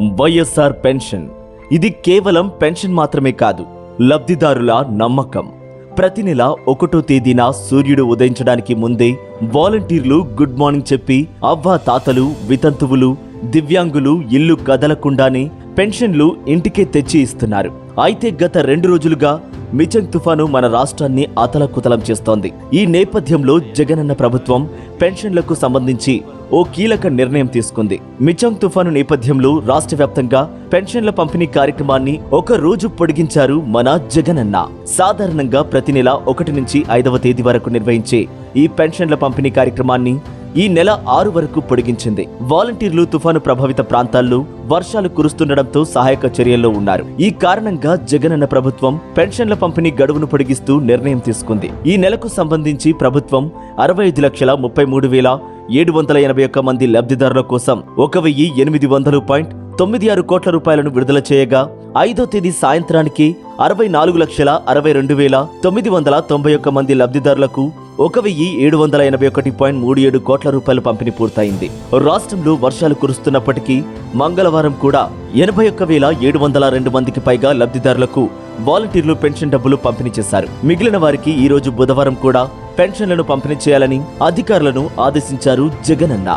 YSR pension. ఇది కేవలం pension మాత్రమే కాదు లబ్ధిదారుల నమ్మకం. ప్రతి నెల ఒకటో తేదీన సూర్యుడు ఉదయించడానికి ముందే వాలంటీర్లు గుడ్ మార్నింగ్ చెప్పి అవ్వ తాతలు వితంతువులు దివ్యాంగులు ఇల్లు కదలకుండానే పెన్షన్లు ఇంటికే తెచ్చి ఇస్తున్నారు. అయితే గత రెండు రోజులుగా మిచంగ్ తుఫాను మన రాష్ట్రాన్ని అతలకుతలం చేస్తోంది. ఈ నేపథ్యంలో జగనన్న ప్రభుత్వం పెన్షన్లకు సంబంధించి ఓ కీలక నిర్ణయం తీసుకుంది. మిచంగ్ తుఫాను నేపథ్యంలో రాష్ట్ర వ్యాప్తంగా పెన్షన్ల పంపిణీ కార్యక్రమాన్ని ఒక రోజు పొడిగించారు మన జగనన్న. సాధారణంగా ప్రతి నెల ఒకటి నుంచి ఐదవ తేదీ వరకు నిర్వహించే ఈ పెన్షన్ల పంపిణీ కార్యక్రమాన్ని ఈ నెల ఆరు వరకు పొడిగించింది. వాలంటీర్లు తుఫాను ప్రభావిత ప్రాంతాల్లో వర్షాలు కురుస్తుండటంతో సహాయక చర్యల్లో ఉన్నారు. ఈ కారణంగా జగనన్న ప్రభుత్వం పెన్షన్ల పంపిణీ గడువును పొడిగిస్తూ నిర్ణయం తీసుకుంది. ఈ నెలకు సంబంధించి ప్రభుత్వం అరవై ఐదు లక్షల ముప్పై మూడు వేల ఏడు వందల ఎనభై ఒక్క మంది లబ్ధిదారుల కోసం ఒక వెయ్యి ఎనిమిది వందలు పాయింట్ తొమ్మిది ఆరు కోట్ల రూపాయలను విడుదల చేయగా ఐదో తేదీ సాయంత్రానికి అరవై నాలుగు లక్షల అరవై రెండు వేల తొమ్మిది వందల తొంభై ఒక్క మంది లబ్ధిదారులకు ఒక వెయ్యి ఏడు వందల ఎనభై ఒకటి పాయింట్ మూడు ఏడు కోట్ల రూపాయల పంపిణీ పూర్తయింది. రాష్ట్రంలో వర్షాలు కురుస్తున్నప్పటికీ మంగళవారం కూడా ఎనభై ఒక్క వేల ఏడు వందల రెండు మందికి పైగా లబ్ధిదారులకు వాలంటీర్లు పెన్షన్ డబ్బులు పంపిణీ చేశారు. మిగిలిన వారికి ఈ రోజు బుధవారం కూడా పెన్షన్లను పంపిణీ చేయాలని అధికారులను ఆదేశించారు జగనన్న.